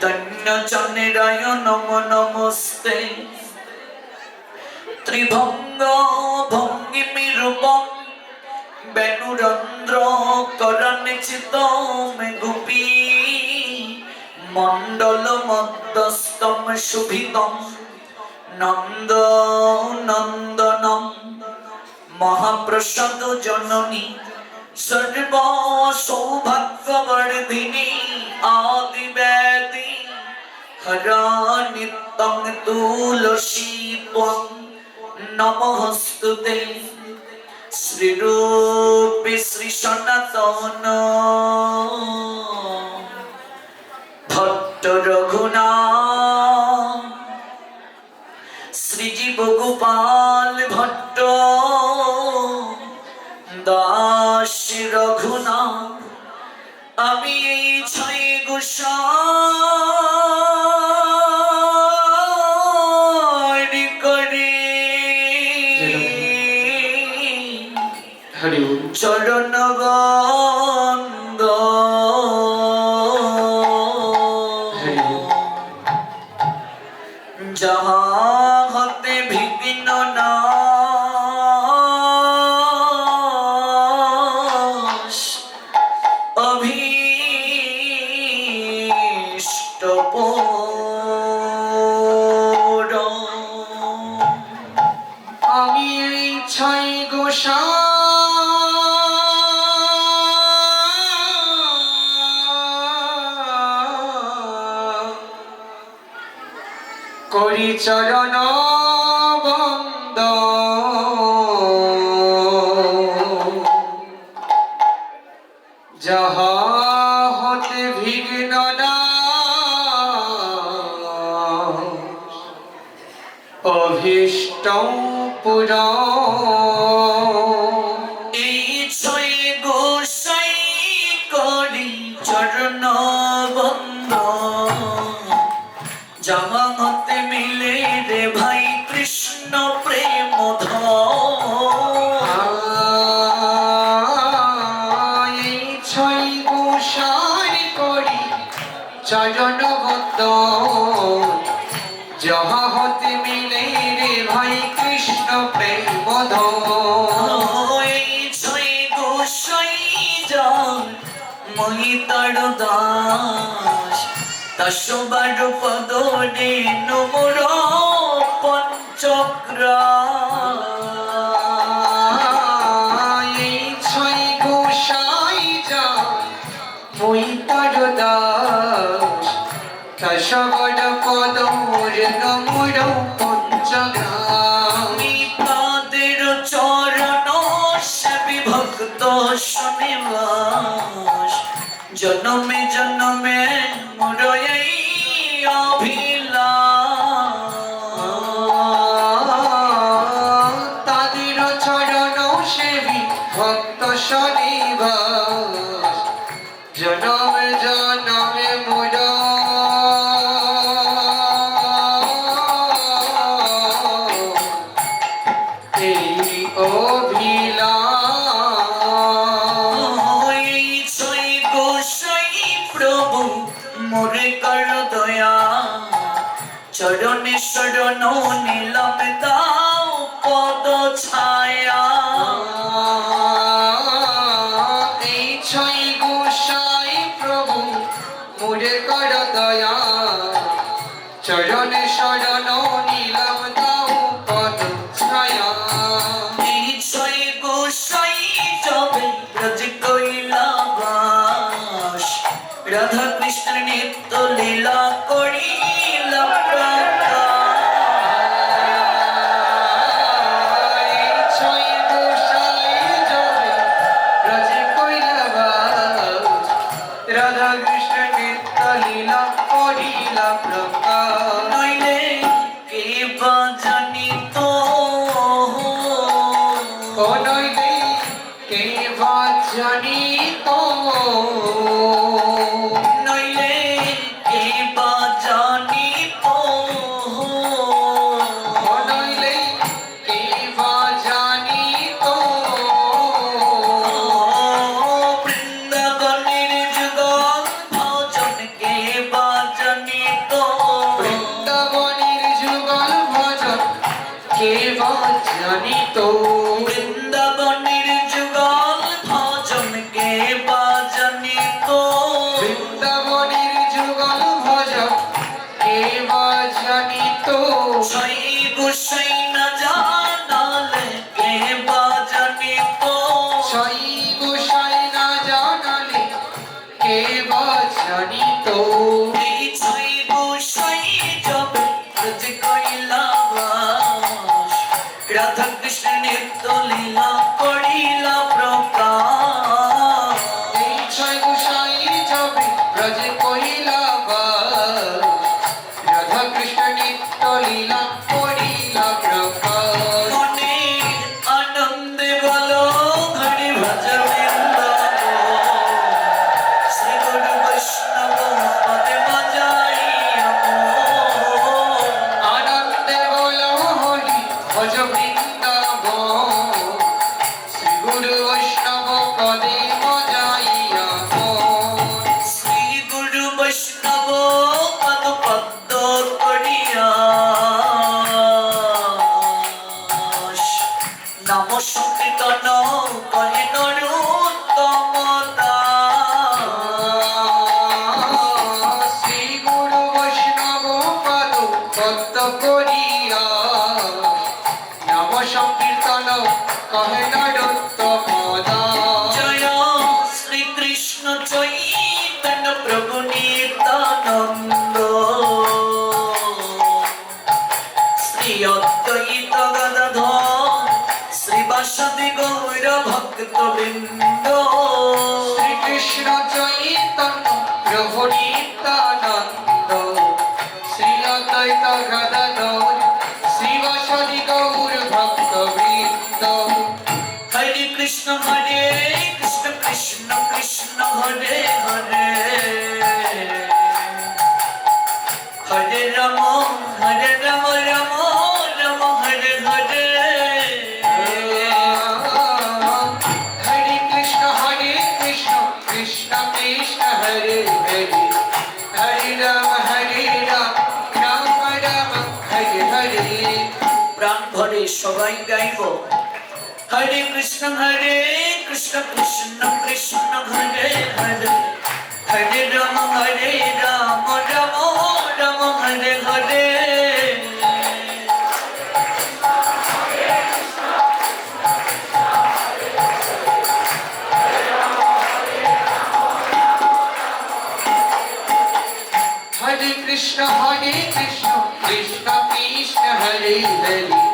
চৈতন্য চন্দ্রায় নম নমস্তে ত্রিভঙ্গ ভঙ্গিমি রূপম বেণুরন্ধ্র করণিচিত মে গোপী মণ্ডল মদ্দস্তম নন্দ নন্দনম মহাপ্রসাদ জননী সর্ব সৌভাগ্যবর্ধিনী আদিব্যাধি। হরা নিত্যং তুলসী ত্বং নমস্তুতে। শ্রীরূপে শ্রী সনাতন। ভট্ট রঘুনাথ শ্রীজীব গোপাল। চরণ করি চরণ বন্দ যাহা হতে ভিন্ন না অভীষ্ট পুরা চরণ বন্ধ। যাহা মিলে রে ভাই। যায় মই তার দাস দশবর পদ মোর নমর পঞ্চগ্রাম আমি তাদের চরণ সেবি ভক্ত শনিবাস। জনমে জনমে ভক্ত শনিবাস জনম জনমে কর দয়া। চরণে শরণ লীলা করিলা Janito, ভক্তবৃন্দ শ্রীকৃষ্ণ গাইব গাইব হরে কৃষ্ণ হরে কৃষ্ণ কৃষ্ণ কৃষ্ণ হরে হরে হরে রাম হরে Ram Ram Ram Hare Hare Krishna Hare Krishna Krishna Krishna Hare Hare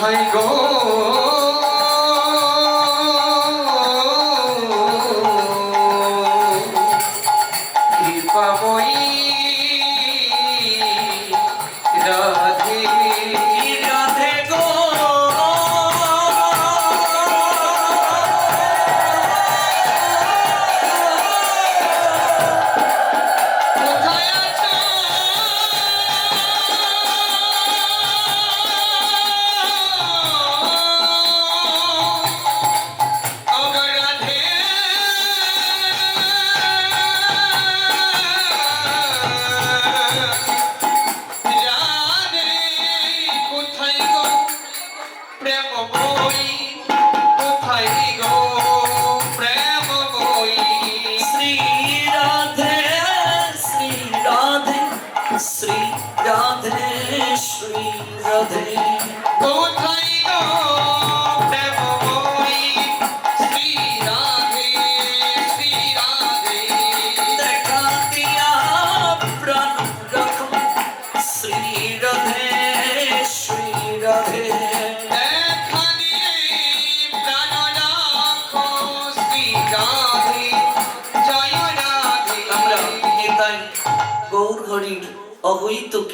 হয় গো।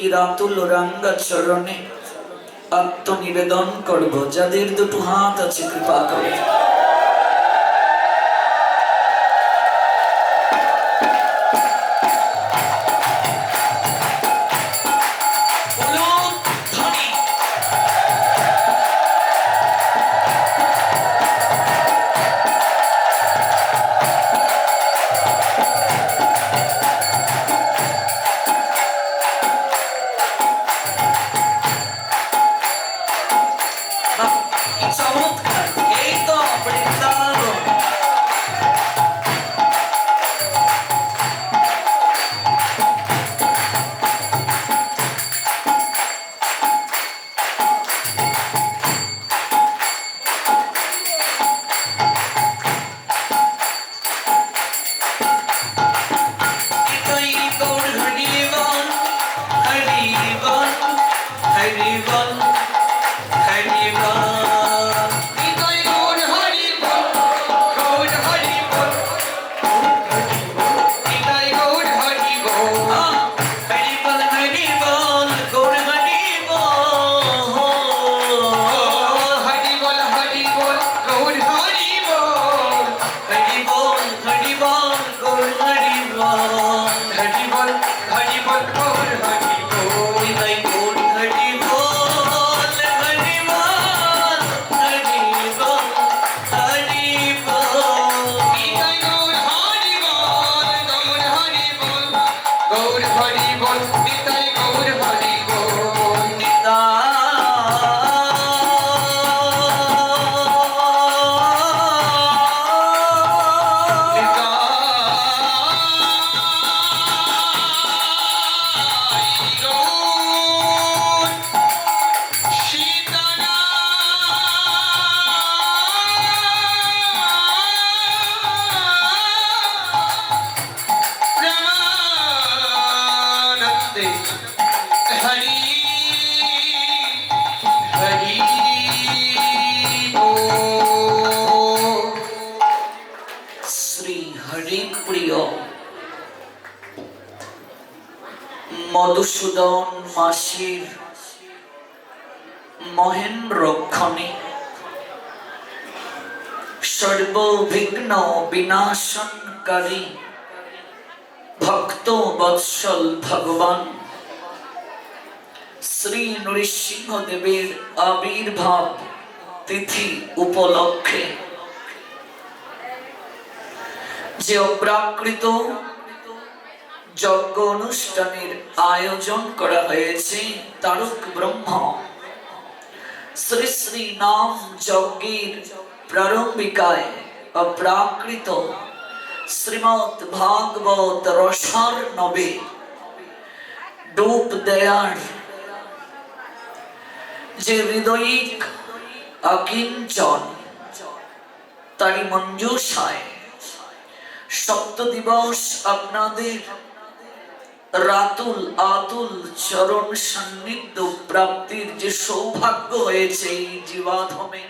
রাতুল রাঙ্গা চরণে আত্মনিবেদন করব। যাদের দুটো হাত আছে কৃপা করে। মধুসূদন মাসির মহেন্দ্র ক্ষণে সর্ববিঘ্ন বিনাশনকারী ভক্ত বৎসল ভগবান। শ্রী নৃসিংহদেবের আবির্ভাব তিথি উপলক্ষে যে অপ্রাকৃত যজ্ঞ অনুষ্ঠানের আয়োজন করা হয়েছে, তারক ব্রহ্ম। শ্রী শ্রী নাম যজ্ঞের প্রারম্ভিকায় অপ্রাকৃত শ্রীমৎ ভাগবত রসার নবে ডুব দেয়ার। যে হৃদয়িক অকিঞ্চন তারি মঞ্জুষায় সপ্ত দিবস আপনাদের রাতুল আতুল চরণ সান্নিধ্য প্রাপ্তির যে সৌভাগ্য হয়েছে এই জীবাধমে